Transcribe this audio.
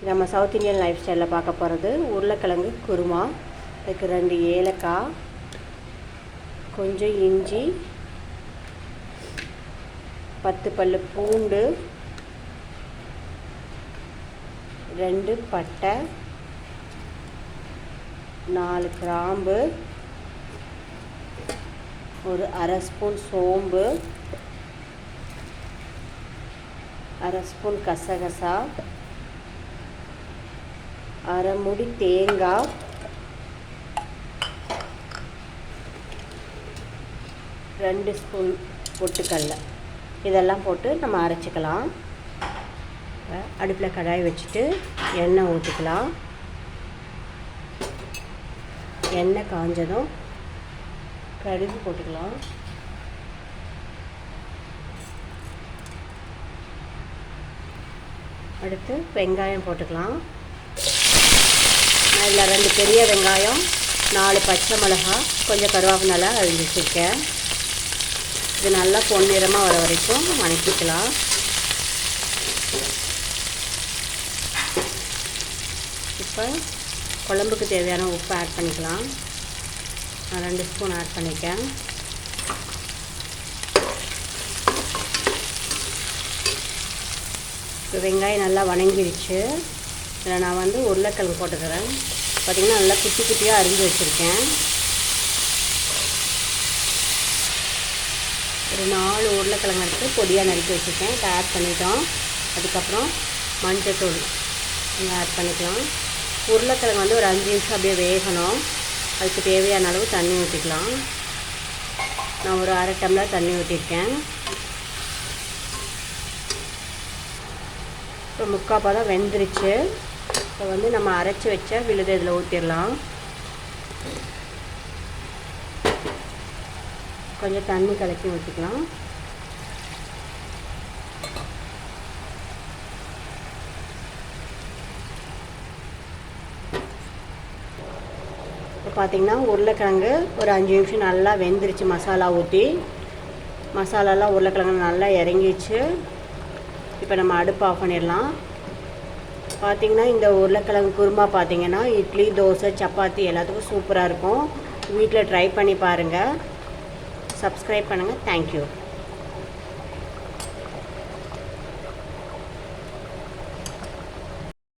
நம்ம south Indian life ஸ்டைலில் பார்க்க போகிறது உருளைக்கிழங்கு குருமா அதுக்கு ரெண்டு ஏலக்காய் கொஞ்சம் இஞ்சி பத்து பல் பூண்டு ரெண்டு பட்டை நாலு கிராம்பு ஒரு அரை ஸ்பூன் சோம்பு அரை ஸ்பூன் கசகசா அரை முடி தேங்காய். ரெண்டு ஸ்பூன் பொட்டுக்கடல. இதெல்லாம் போட்டு நம்ம அரைச்சிக்கலாம். அடுப்பில் கடாய் வச்சுட்டு எண்ணெய் ஊற்றிக்கலாம் எண்ணெய் காஞ்சதும் கடுகு போட்டுக்கலாம். அடுத்து வெங்காயம் போட்டுக்கலாம். நான் இதில் ரெண்டு பெரிய வெங்காயம் நாலு பச்சை மிளகாய் கொஞ்சம் கருவேப்பிலை அழிஞ்சு வச்சுருக்கேன் இது நல்லா பொன்னிறமாக வர வரைக்கும் வணக்கிக்கலாம். இப்போ குழம்புக்கு தேவையான உப்பு ஆட் பண்ணிக்கலாம். நான் ரெண்டு ஸ்பூன் ஆட் பண்ணிக்கேன். இப்போ வெங்காயம் நல்லா வணங்கிடுச்சு. இதில் நான் வந்து உருளைக்கிழங்கு போட்டுக்கிறேன். பார்த்திங்கன்னா நல்லா குட்டி குட்டியாக அரிஞ்சு வச்சுருக்கேன். ஒரு நாலு உருளைக்கிழங்கு எடுத்து பொடியாக நறுக்கி வச்சுருக்கேன். இதை ஆட் பண்ணிட்டோம். அதுக்கப்புறம் மஞ்சத்தூள் இங்கே ஆட் பண்ணிக்கலாம். உருளைக்கிழங்கு வந்து ஒரு அஞ்சு நிமிஷம் அப்படியே வேகணும். அதுக்கு தேவையான அளவு தண்ணி ஊற்றிக்கலாம் நான் ஒரு அரை டம்ளர் தண்ணி ஊற்றிருக்கேன் இப்போ முக்கால் பதம் வெந்துருச்சு. இப்போ வந்து நம்ம அரைச்சி வச்ச விழுது இதில் ஊற்றிடலாம் கொஞ்சம் தண்ணி கலக்கி ஊற்றிக்கலாம் இப்போ பார்த்திங்கன்னா உருளைக்கிழங்கு ஒரு அஞ்சு நிமிஷம் நல்லா வெந்துருச்சு மசாலா ஊற்றி மசாலாலாம் உருளைக்கிழங்கு நல்லா இறங்கிச்சு இப்போ நம்ம அடுப்பு ஆஃப் பண்ணிடலாம். பார்த்திங்கன்னா இந்த உருளைக்கிழங்கு குருமா பார்த்திங்கன்னா இட்லி தோசை சப்பாத்தி எல்லாத்துக்கும் சூப்பராக இருக்கும். வீட்டில் ட்ரை பண்ணி பாருங்கள் சப்ஸ்கிரைப் பண்ணுங்கள் தேங்க்யூ